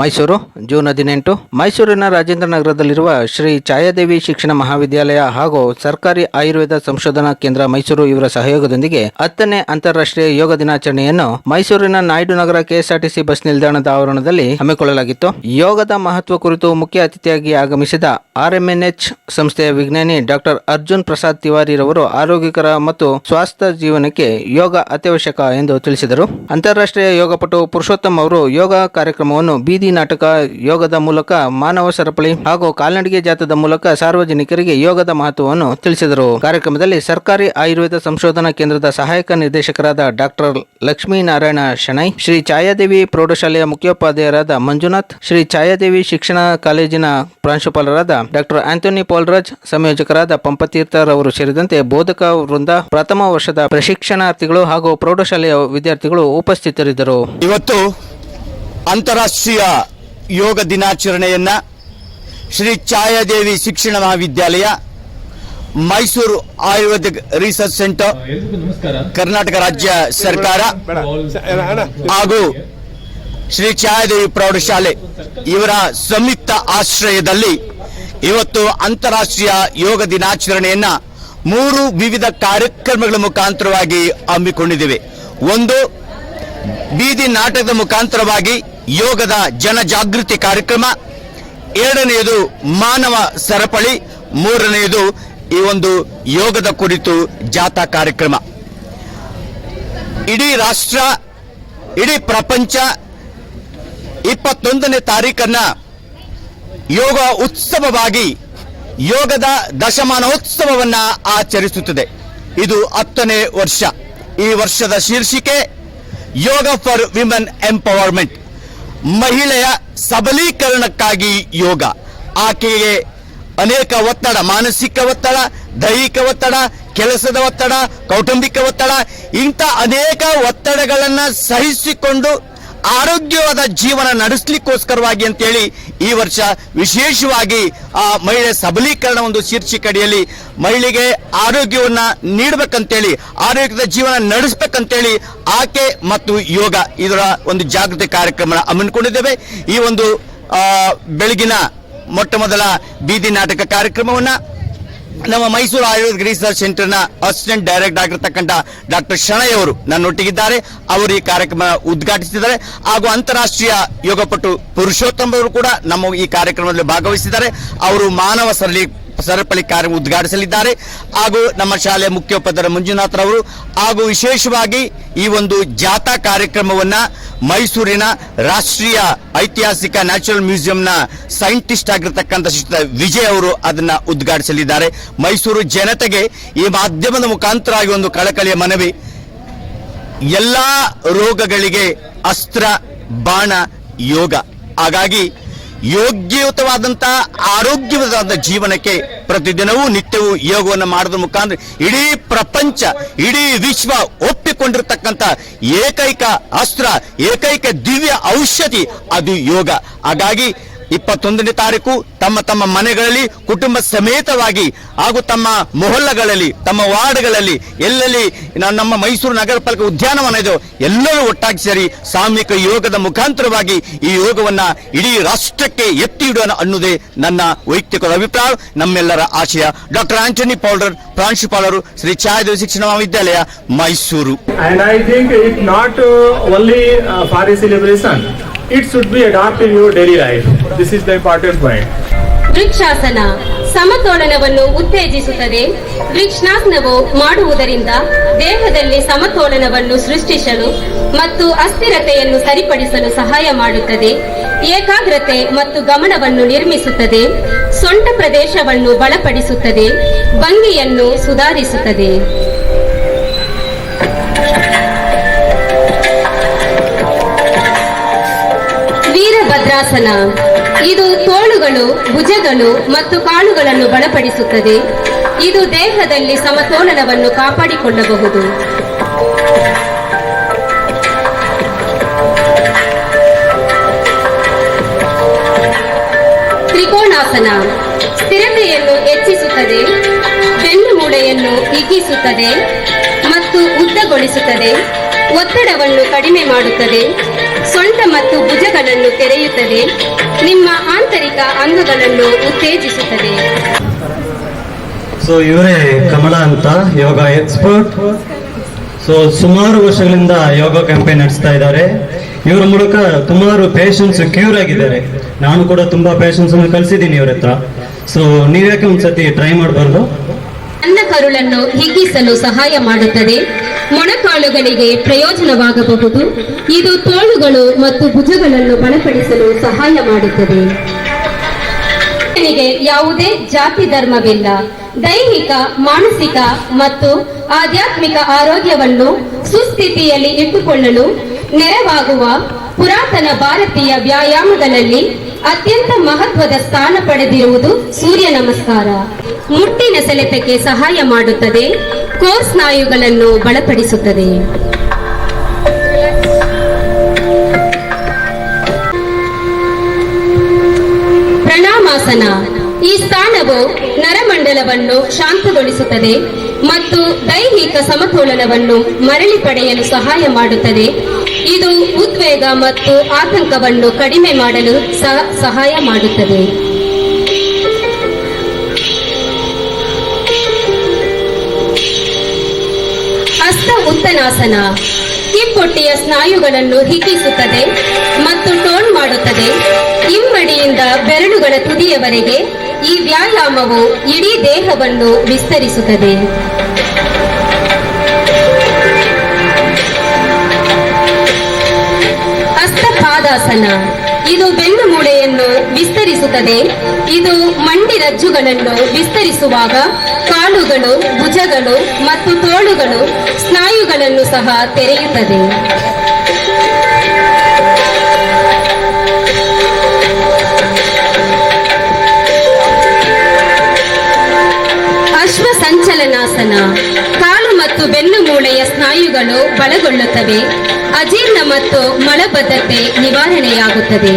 Mysuru, June ಹದಿನೆಂಟು. ಮೈಸೂರಿನ ರಾಜೇಂದ್ರ ನಗರದಲ್ಲಿರುವ ಶ್ರೀ ಛಾಯಾದೇವಿ ಶಿಕ್ಷಣ ಮಹಾವಿದ್ಯಾಲಯ ಹಾಗೂ ಸರ್ಕಾರಿ ಆಯುರ್ವೇದ ಸಂಶೋಧನಾ ಕೇಂದ್ರ ಮೈಸೂರು ಇವರ ಸಹಯೋಗದೊಂದಿಗೆ ಹತ್ತನೇ ಅಂತಾರಾಷ್ಟ್ರೀಯ ಯೋಗ ದಿನಾಚರಣೆಯನ್ನು ಮೈಸೂರಿನ ನಾಯ್ಡು ನಗರ ಕೆಎಸ್ಆರ್ಟಿಸಿ ಬಸ್ ನಿಲ್ದಾಣದ ಆವರಣದಲ್ಲಿ ಹಮ್ಮಿಕೊಳ್ಳಲಾಗಿತ್ತು. ಯೋಗದ ಮಹತ್ವ ಕುರಿತು ಮುಖ್ಯ ಅತಿಥಿಯಾಗಿ ಆಗಮಿಸಿದ ಆರ್ಎಂಎನ್ಎಚ್ ಸಂಸ್ಥೆಯ ವಿಜ್ಞಾನಿ ಡಾಕ್ಟರ್ ಅರ್ಜುನ್ ಪ್ರಸಾದ್ ತಿವಾರಿರವರು ಆರೋಗ್ಯಕರ ಮತ್ತು ಸ್ವಾಸ್ಥ್ಯ ಜೀವನಕ್ಕೆ ಯೋಗ ಅತ್ಯವಶ್ಯಕ ಎಂದು ತಿಳಿಸಿದರು. ಅಂತಾರಾಷ್ಟ್ರೀಯ ಯೋಗಪಟು ಪುರುಷೋತ್ತಮ್ ಅವರು ಯೋಗ ಕಾರ್ಯಕ್ರಮವನ್ನು ಬೀದಿ ನಾಟಕ ಯೋಗದ ಮೂಲಕ ಮಾನವ ಸರಪಳಿ ಹಾಗೂ ಕಾಲ್ನಡಿಗೆ ಜಾಥದ ಮೂಲಕ ಸಾರ್ವಜನಿಕರಿಗೆ ಯೋಗದ ಮಹತ್ವವನ್ನು ತಿಳಿಸಿದರು. ಕಾರ್ಯಕ್ರಮದಲ್ಲಿ ಸರ್ಕಾರಿ ಆಯುರ್ವೇದ ಸಂಶೋಧನಾ ಕೇಂದ್ರದ ಸಹಾಯಕ ನಿರ್ದೇಶಕರಾದ ಡಾಕ್ಟರ್ ಲಕ್ಷ್ಮೀನಾರಾಯಣ ಶೆಣೈ, ಶ್ರೀ ಛಾಯಾದೇವಿ ಪ್ರೌಢಶಾಲೆಯ ಮುಖ್ಯೋಪಾಧ್ಯಾಯರಾದ ಮಂಜುನಾಥ್, ಶ್ರೀ ಛಾಯಾದೇವಿ ಶಿಕ್ಷಣ ಕಾಲೇಜಿನ ಪ್ರಾಂಶುಪಾಲರಾದ ಡಾಕ್ಟರ್ ಆಂಥೋನಿ ಪಾಲ್ರಾಜ್, ಸಂಯೋಜಕರಾದ ಪಂಪತೀರ್ಥರ್ ಅವರು ಸೇರಿದಂತೆ ಬೋಧಕ ವೃಂದ, ಪ್ರಥಮ ವರ್ಷದ ಪ್ರಶಿಕ್ಷಣಾರ್ಥಿಗಳು ಹಾಗೂ ಪ್ರೌಢಶಾಲೆಯ ವಿದ್ಯಾರ್ಥಿಗಳು ಉಪಸ್ಥಿತರಿದ್ದರು. ಇವತ್ತು ಅಂತಾರಾಷ್ಟ್ರೀಯ ಯೋಗ ದಿನಾಚರಣೆಯನ್ನು Shri Chhayadevi Shikshana Mahavidyalaya Mysuru ayurvedic research centre Karnataka ರಾಜ್ಯ ಸರ್ಕಾರ ಹಾಗೂ ಶ್ರೀ ಛಾಯಾದೇವಿ ಪ್ರೌಢಶಾಲೆ ಇವರ ಸಂಯುಕ್ತ ಆಶ್ರಯದಲ್ಲಿ ಇವತ್ತು ಅಂತಾರಾಷ್ಟ್ರೀಯ ಯೋಗ ದಿನಾಚರಣೆಯನ್ನ ಮೂರು ವಿವಿಧ ಕಾರ್ಯಕ್ರಮಗಳ ಮುಖಾಂತರವಾಗಿ ಹಮ್ಮಿಕೊಂಡಿದ್ದೇವೆ. ಒಂದು ಬೀದಿ ನಾಟಕದ ಮುಖಾಂತರವಾಗಿ ಯೋಗದ ಜನಜಾಗೃತಿ ಕಾರ್ಯಕ್ರಮ, ಎರಡನೆಯದು ಮಾನವ ಸರಪಳಿ, ಮೂರನೆಯದು ಈ ಒಂದು ಯೋಗದ ಕುರಿತು ಜಾಥಾ ಕಾರ್ಯಕ್ರಮ. ಇಡೀ ರಾಷ್ಟ್ರ, ಇಡೀ ಪ್ರಪಂಚ ಇಪ್ಪತ್ತೊಂದನೇ ತಾರೀಕನ್ನ ಯೋಗ ಉತ್ಸವವಾಗಿ, ಯೋಗದ ದಶಮಾನೋತ್ಸವವನ್ನ ಆಚರಿಸುತ್ತದೆ. ಇದು ಹತ್ತನೇ ವರ್ಷ. ಈ ವರ್ಷದ ಶೀರ್ಷಿಕೆ ಯೋಗ ಫಾರ್ ವಿಮೆನ್ ಎಂಪವರ್ಮೆಂಟ್. ಮಹಿಳೆಯ ಸಬಲೀಕರಣಕ್ಕಾಗಿ ಯೋಗ. ಆಕೆಗೆ ಅನೇಕ ಒತ್ತಡ, ಮಾನಸಿಕ ಒತ್ತಡ, ದೈಹಿಕ ಒತ್ತಡ, ಕೆಲಸದ ಒತ್ತಡ, ಕೌಟುಂಬಿಕ ಒತ್ತಡ, ಇಂಥ ಅನೇಕ ಒತ್ತಡಗಳನ್ನು ಸಹಿಸಿಕೊಂಡು ಆರೋಗ್ಯವಾದ ಜೀವನ ನಡೆಸಲಿಕ್ಕೋಸ್ಕರವಾಗಿ ಅಂತೇಳಿ ಈ ವರ್ಷ ವಿಶೇಷವಾಗಿ ಆ ಮಹಿಳೆ ಸಬಲೀಕರಣ ಒಂದು ಶೀರ್ಷಿಕಡಿಯಲ್ಲಿ ಮಹಿಳೆಗೆ ಆರೋಗ್ಯವನ್ನ ನೀಡಬೇಕಂತೇಳಿ, ಆರೋಗ್ಯದ ಜೀವನ ನಡೆಸಬೇಕಂತೇಳಿ ಆಕೆ ಮತ್ತು ಯೋಗ ಇದರ ಒಂದು ಜಾಗೃತಿ ಕಾರ್ಯಕ್ರಮ ಹಮ್ಮಿಕೊಂಡಿದ್ದೇವೆ. ಈ ಒಂದು ಬೆಳಗಿನ ಮೊಟ್ಟ ಮೊದಲ ಬೀದಿ ನಾಟಕ ಕಾರ್ಯಕ್ರಮವನ್ನ ನಮ್ಮ ಮೈಸೂರು ಆಯುರ್ವೇದ ರಿಸರ್ಚ್ ಸೆಂಟರ್ನ ಅಸಿಸ್ಟೆಂಟ್ ಡೈರೆಕ್ಟರ್ ಆಗಿರ್ತಕ್ಕಂಥ ಡಾಕ್ಟರ್ ಶಣಯ್ ಅವರು ನನ್ನೊಟ್ಟಿಗಿದ್ದಾರೆ. ಅವರು ಈ ಕಾರ್ಯಕ್ರಮ ಉದ್ಘಾಟಿಸಿದ್ದಾರೆ. ಹಾಗೂ ಅಂತಾರಾಷ್ಟ್ರೀಯ ಯೋಗಪಟು ಪುರುಷೋತ್ತಮ್ ಅವರು ಕೂಡ ನಮ್ಮ ಈ ಕಾರ್ಯಕ್ರಮದಲ್ಲಿ ಭಾಗವಹಿಸಿದ್ದಾರೆ. ಅವರು ಮಾನವ ಸರಳಿ ಸರಪಳಿ ಕಾರ್ಯ ಉದ್ಘಾಟಿಸಲಿದ್ದಾರೆ. ಹಾಗೂ ನಮ್ಮ ಶಾಲೆಯ ಮುಖ್ಯೋಪಾಧ್ಯಾಯ ಮಂಜುನಾಥ್ ರವರು ಹಾಗೂ ವಿಶೇಷವಾಗಿ ಈ ಒಂದು ಜಾಥಾ ಕಾರ್ಯಕ್ರಮವನ್ನ ಮೈಸೂರಿನ ರಾಷ್ಟ್ರೀಯ ಐತಿಹಾಸಿಕ ನ್ಯಾಚುರಲ್ ಮ್ಯೂಸಿಯಂನ ಸೈಂಟಿಸ್ಟ್ ಆಗಿರತಕ್ಕಂಥ ಶಿಕ್ಷಕ ವಿಜಯ್ ಅವರು ಅದನ್ನ ಉದ್ಘಾಟಿಸಲಿದ್ದಾರೆ. ಮೈಸೂರು ಜನತೆಗೆ ಈ ಮಾಧ್ಯಮದ ಮುಖಾಂತರ ಆಗಿ ಒಂದು ಕಳಕಳಿಯ ಮನವಿ, ಎಲ್ಲಾ ರೋಗಗಳಿಗೆ ಅಸ್ತ್ರ, ಬಾಣ, ಯೋಗ. ಹಾಗಾಗಿ ಯೋಗ್ಯಯುತವಾದಂತಹ ಆರೋಗ್ಯವಾದ ಜೀವನಕ್ಕೆ ಪ್ರತಿದಿನವೂ ನಿತ್ಯವೂ ಯೋಗವನ್ನು ಮಾಡೋದ್ರ ಮುಖಾಂತರ ಇಡೀ ಪ್ರಪಂಚ, ಇಡೀ ವಿಶ್ವ ಒಪ್ಪಿಕೊಂಡಿರ್ತಕ್ಕಂಥ ಏಕೈಕ ಅಸ್ತ್ರ, ಏಕೈಕ ದಿವ್ಯ ಔಷಧಿ, ಅದು ಯೋಗ. ಹಾಗಾಗಿ ಇಪ್ಪತ್ತೊಂದನೇ ತಾರೀಕು ತಮ್ಮ ತಮ್ಮ ಮನೆಗಳಲ್ಲಿ ಕುಟುಂಬ ಸಮೇತವಾಗಿ ಹಾಗೂ ತಮ್ಮ ಮೊಹಲ್ಲಗಳಲ್ಲಿ, ತಮ್ಮ ವಾರ್ಡ್ಗಳಲ್ಲಿ, ಎಲ್ಲೆಲ್ಲಿ ನಮ್ಮ ಮೈಸೂರು ನಗರ ಪಾಲಿಕೆ ಉದ್ಯಾನವನ ಇದೆ ಎಲ್ಲರೂ ಒಟ್ಟಾಗಿ ಸೇರಿ ಸಾಮೂಹಿಕ ಯೋಗದ ಮುಖಾಂತರವಾಗಿ ಈ ಯೋಗವನ್ನ ಇಡೀ ರಾಷ್ಟ್ರಕ್ಕೆ ಎತ್ತಿ ಇಡೋಣ ಅನ್ನುವುದೇ ನನ್ನ ವೈಯಕ್ತಿಕ ಅಭಿಪ್ರಾಯ. ನಮ್ಮೆಲ್ಲರ ಆಶಯ. ಡಾಕ್ಟರ್ ಆಂಟನಿ ಪೌಲ್ಡರ್, ಪ್ರಾಂಶುಪಾಲರು, Shri Chhayadevi Shikshana Mahavidyalaya, Mysuru. And I think it not should be adapt in your daily life this is the important point. Vrikshasana, ಸಮತೋಲನವನ್ನು ಉತ್ತೇಜಿಸುತ್ತದೆ. ವೃಕ್ಷಾಸನವು ಮಾಡುವುದರಿಂದ ದೇಹದಲ್ಲಿ ಸಮತೋಲನವನ್ನು ಸೃಷ್ಟಿಸಲು ಮತ್ತು ಅಸ್ಥಿರತೆಯನ್ನು ಸರಿಪಡಿಸಲು ಸಹಾಯ ಮಾಡುತ್ತದೆ. ಏಕಾಗ್ರತೆ ಮತ್ತು ಗಮನವನ್ನು ನಿರ್ಮಿಸುತ್ತದೆ. ಸೊಂಟ ಪ್ರದೇಶವನ್ನು ಬಲಪಡಿಸುತ್ತದೆ. ಭಂಗಿಯನ್ನು ಸುಧಾರಿಸುತ್ತದೆ. ವೀರಭದ್ರಾಸನ ಇದು ತೋಳುಗಳು, ಭುಜಗಳು ಮತ್ತು ಕಾಲುಗಳನ್ನು ಬಲಪಡಿಸುತ್ತದೆ. ಇದು ದೇಹದಲ್ಲಿ ಸಮತೋಲನವನ್ನು ಕಾಪಾಡಿಕೊಳ್ಳಬಹುದು. ತ್ರಿಕೋಣಾಸನ ಸ್ಥಿರತೆಯನ್ನು ಹೆಚ್ಚಿಸುತ್ತದೆ. ಬೆನ್ನು ಮೂಳೆಯನ್ನು ಹಿಗ್ಗಿಸುತ್ತದೆ ಮತ್ತು ಉದ್ದಗೊಳಿಸುತ್ತದೆ. ಒತ್ತಡವನ್ನು ಕಡಿಮೆ ಮಾಡುತ್ತದೆ. ಸೊಂಟ ಮತ್ತು ಭುಜಗಳನ್ನು ತೆರೆಯುತ್ತದೆ. ನಿಮ್ಮ ಆಂತರಿಕ ಅಂಗಗಳನ್ನು ಉತ್ತೇಜಿಸುತ್ತದೆ. ಸೊ ಇವರೇ ಕಮಲ ಅಂತ ಯೋಗ ಎಕ್ಸ್ಪರ್ಟ್. ಸೊ ಸುಮಾರು ವರ್ಷಗಳಿಂದ ಯೋಗ ಕ್ಯಾಂಪೇನ್ ನಡೆಸ್ತಾ ಇದ್ದಾರೆ. ಇವರ ಮೂಲಕ ಸುಮಾರು ಪೇಷನ್ಸ್ ಕ್ಯೂರ್ ಆಗಿದ್ದಾರೆ. ನಾನು ಕೂಡ ತುಂಬಾ ಪೇಷನ್ಸ್ ಅನ್ನು ಕಲಿಸಿದ್ದೀನಿ ಇವ್ರ ಹತ್ರ. ಸೊ ನೀವ್ಯಾಕೆ ಒಂದ್ಸತಿ ಟ್ರೈ ಮಾಡಬಾರ್ದು? ಅನ್ನ ಕರುಳನ್ನು ಹಿಗ್ಗಿಸಲು ಸಹಾಯ ಮಾಡುತ್ತದೆ. ಮೊಣಕಾಲುಗಳಿಗೆ ಪ್ರಯೋಜನವಾಗಬಹುದು. ಇದು ತೋಳುಗಳು ಮತ್ತು ಭುಜಗಳನ್ನು ಬಲಪಡಿಸಲು ಸಹಾಯ ಮಾಡುತ್ತದೆ. ಯಾವುದೇ ಜಾತಿ ಧರ್ಮವಿಲ್ಲ. ದೈಹಿಕ, ಮಾನಸಿಕ ಮತ್ತು ಆಧ್ಯಾತ್ಮಿಕ ಆರೋಗ್ಯವನ್ನು ಸುಸ್ಥಿತಿಯಲ್ಲಿ ಇಟ್ಟುಕೊಳ್ಳಲು ನೆರವಾಗುವ ಪುರಾತನ ಭಾರತೀಯ ವ್ಯಾಯಾಮಗಳಲ್ಲಿ ಅತ್ಯಂತ ಮಹತ್ವದ ಸ್ಥಾನ ಪಡೆದಿರುವುದು ಸೂರ್ಯ ನಮಸ್ಕಾರ. ಮುಟ್ಟಿನ ಸೆಳೆತಕ್ಕೆ ಸಹಾಯ ಮಾಡುತ್ತದೆ. ಕೋರ್ ಸ್ನಾಯುಗಳನ್ನು ಬಲಪಡಿಸುತ್ತದೆ. ಪ್ರಣಾಮಾಸನ. ಈ ಸ್ಥಾನವು ನರಮಂಡಲವನ್ನು ಶಾಂತಗೊಳಿಸುತ್ತದೆ ಮತ್ತು ದೈಹಿಕ ಸಮತೋಲನವನ್ನು ಮರಳಿ ಪಡೆಯಲು ಸಹಾಯ ಮಾಡುತ್ತದೆ. ಇದು ಉದ್ವೇಗ ಮತ್ತು ಆತಂಕವನ್ನು ಕಡಿಮೆ ಮಾಡಲು ಸಹ ಸಹಾಯ ಮಾಡುತ್ತದೆ. ಉತ್ತನಾಸನ. ಕಿಪ್ಪೊಟ್ಟೆಯ ಸ್ನಾಯುಗಳನ್ನು ಹಿಗ್ಗಿಸುತ್ತದೆ ಮತ್ತು ಟೋನ್ ಮಾಡುತ್ತದೆ. ಇಮ್ಮಡಿಯಿಂದ ಬೆರಳುಗಳ ತುದಿಯವರೆಗೆ ಈ ವ್ಯಾಯಾಮವು ಇಡೀ ದೇಹವನ್ನು ವಿಸ್ತರಿಸುತ್ತದೆ. ಹಸ್ತಪಾದಾಸನ ಇದು ಬೆನ್ನು ಮೂಳೆಯನ್ನು ವಿಸ್ತರಿಸುತ್ತದೆ. ಇದು ಮಂಡಿ ರಜ್ಜುಗಳನ್ನು ವಿಸ್ತರಿಸುವಾಗ ಕಾಲುಗಳು ಭುಜಗಳು ಮತ್ತು ತೋಳುಗಳು ಸ್ನಾಯುಗಳನ್ನು ಸಹ ತೆರೆಯುತ್ತದೆ. ಅಶ್ವ ಸಂಚಲನಾಸನ ಬೆನ್ನು ಮೂಳೆಯ ಸ್ನಾಯುಗಳು ಬಲಗೊಳ್ಳುತ್ತವೆ ಅಜೀರ್ಣ ಮತ್ತು ಮಲಬದ್ಧತೆ ನಿವಾರಣೆಯಾಗುತ್ತದೆ.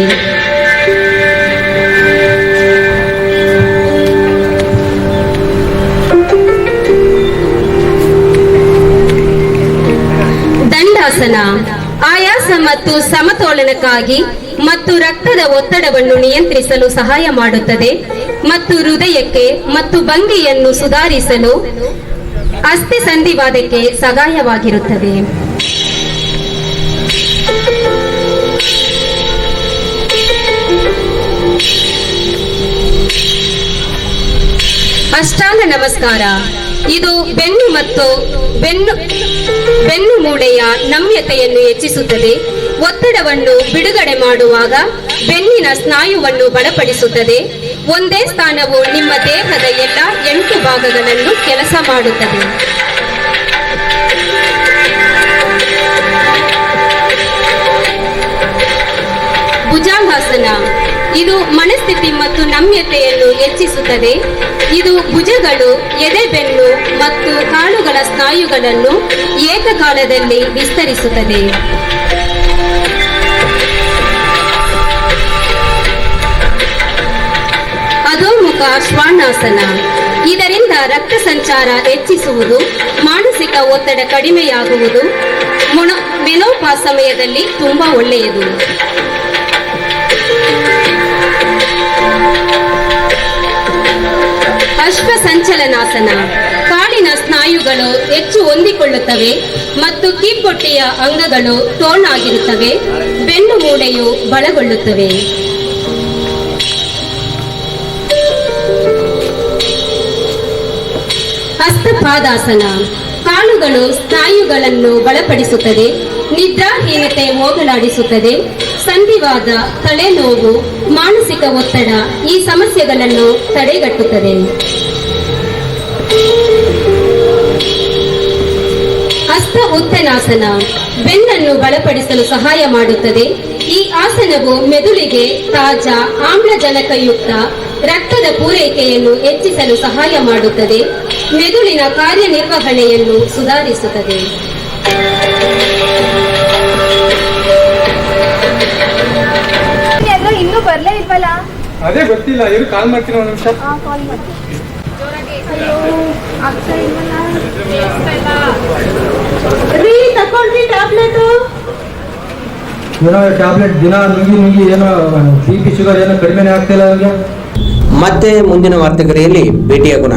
ದಂಡಾಸನ. ಆಯಾಸ ಮತ್ತು ಸಮತೋಲನಕ್ಕಾಗಿ ಮತ್ತು ರಕ್ತದ ಒತ್ತಡವನ್ನು ನಿಯಂತ್ರಿಸಲು ಸಹಾಯ ಮಾಡುತ್ತದೆ. ಮತ್ತು ಹೃದಯಕ್ಕೆ ಮತ್ತು ಭಂಗಿಯನ್ನು ಸುಧಾರಿಸಲು ಅಸ್ಥಿ ಸಂಧಿವಾದಕ್ಕೆ ಸಹಾಯವಾಗಿರುತ್ತದೆ ಅಷ್ಟಾಂಗ ನಮಸ್ಕಾರ. ಇದು ಬೆನ್ನು ಮತ್ತು ಬೆನ್ನು ಬೆನ್ನು ಮೂಳೆಯ ನಮ್ಯತೆಯನ್ನು ಹೆಚ್ಚಿಸುತ್ತದೆ. ಒತ್ತಡವನ್ನು ಬಿಡುಗಡೆ ಮಾಡುವಾಗ ಬೆನ್ನಿನ ಸ್ನಾಯುವನ್ನು ಬಲಪಡಿಸುತ್ತದೆ. ಒಂದೇ ಸ್ಥಾನವು ನಿಮ್ಮ ದೇಹದ ಎಲ್ಲ ಎಂಟು ಭಾಗಗಳನ್ನು ಕೆಲಸ ಮಾಡುತ್ತದೆ. ಭುಜಾಂಗಾಸನ ಇದು ಮನಸ್ಥಿತಿ ಮತ್ತು ನಮ್ಯತೆಯನ್ನು ಹೆಚ್ಚಿಸುತ್ತದೆ. ಇದು ಭುಜಗಳು, ಎದೆಬೆನ್ನು ಮತ್ತು ಕಾಲುಗಳ ಸ್ನಾಯುಗಳನ್ನು ಏಕಕಾಲದಲ್ಲಿ ವಿಸ್ತರಿಸುತ್ತದೆ. ಅಧೋಮುಖ ಶ್ವಾನಾಸನ ಇದರಿಂದ ರಕ್ತ ಸಂಚಾರ ಹೆಚ್ಚಿಸುವುದು, ಮಾನಸಿಕ ಒತ್ತಡ ಕಡಿಮೆಯಾಗುವುದು ಮೆನೋಪಾ ಸಮಯದಲ್ಲಿ ತುಂಬಾ ಒಳ್ಳೆಯದು. ಅಶ್ವ ಸಂಚಲನಾಸನ ಕಾಲಿನ ಸ್ನಾಯುಗಳು ಹೆಚ್ಚು ಹೊಂದಿಕೊಳ್ಳುತ್ತವೆ ಮತ್ತು ಕಿಬ್ಬೊಟ್ಟೆಯ ಅಂಗಗಳು ಟೋನ್ ಆಗಿರುತ್ತವೆ, ಬೆನ್ನು ಮೂಳೆಯು ಬಲಗೊಳ್ಳುತ್ತವೆ. ಹಸ್ತಪಾದಾಸನ ಕಾಲುಗಳು ಸ್ನಾಯುಗಳನ್ನು ಬಲಪಡಿಸುತ್ತದೆ, ನಿದ್ರಾಹೀನತೆ ಹೋಗಲಾಡಿಸುತ್ತದೆ. ಸಂಧಿವಾದ, ತಲೆನೋವು, ಮಾನಸಿಕ ಒತ್ತಡ ಈ ಸಮಸ್ಯೆಗಳನ್ನು ತಡೆಗಟ್ಟುತ್ತದೆ. ಹಸ್ತ ಉತ್ತನಾಸನ ಬೆನ್ನನ್ನು ಬಲಪಡಿಸಲು ಸಹಾಯ ಮಾಡುತ್ತದೆ. ಈ ಆಸನವು ಮೆದುಳಿಗೆ ತಾಜಾ, ಆಮ್ಲಜನಕಯುಕ್ತ, ರಕ್ತದ ಪೂರೈಕೆಯನ್ನು ಹೆಚ್ಚಿಸಲು ಸಹಾಯ ಮಾಡುತ್ತದೆ. ಮೆದುಳಿನ ಕಾರ್ಯನಿರ್ವಹಣೆಯನ್ನು ಸುಧಾರಿಸುತ್ತದೆ. ಇನ್ನೂ ಬರಲೇ ಇಲ್ವಲ್ಲ? ಅದೇ ಗೊತ್ತಿಲ್ಲ ಇವ್ರು ಕಾಲ್ ಮಾಡ್ತೀನಿ ಒಂದು ನಿಮಿಷ. ರೀ ತಗೊಳ್ರಿ ಟ್ಯಾಬ್ಲೆಟ್ ಏನೋ ಟ್ಯಾಬ್ಲೆಟ್ ದಿನ ನುಂಗಿ ನುಂಗಿ ಏನೋ ಬಿ ಪಿ ಶುಗರ್ ಏನೋ ಕಡಿಮೆನೇ ಆಗ್ತಿಲ್ಲ ಅವ್ರಿಗೆ ಮತ್ತೆ ಮುಂದಿನ ವಾರ್ತೆಗರಿಯಲ್ಲಿ ಭೇಟಿಯಾಗೋಣ.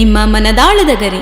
ನಿಮ್ಮ ಮನದಾಳದ ಗರಿ.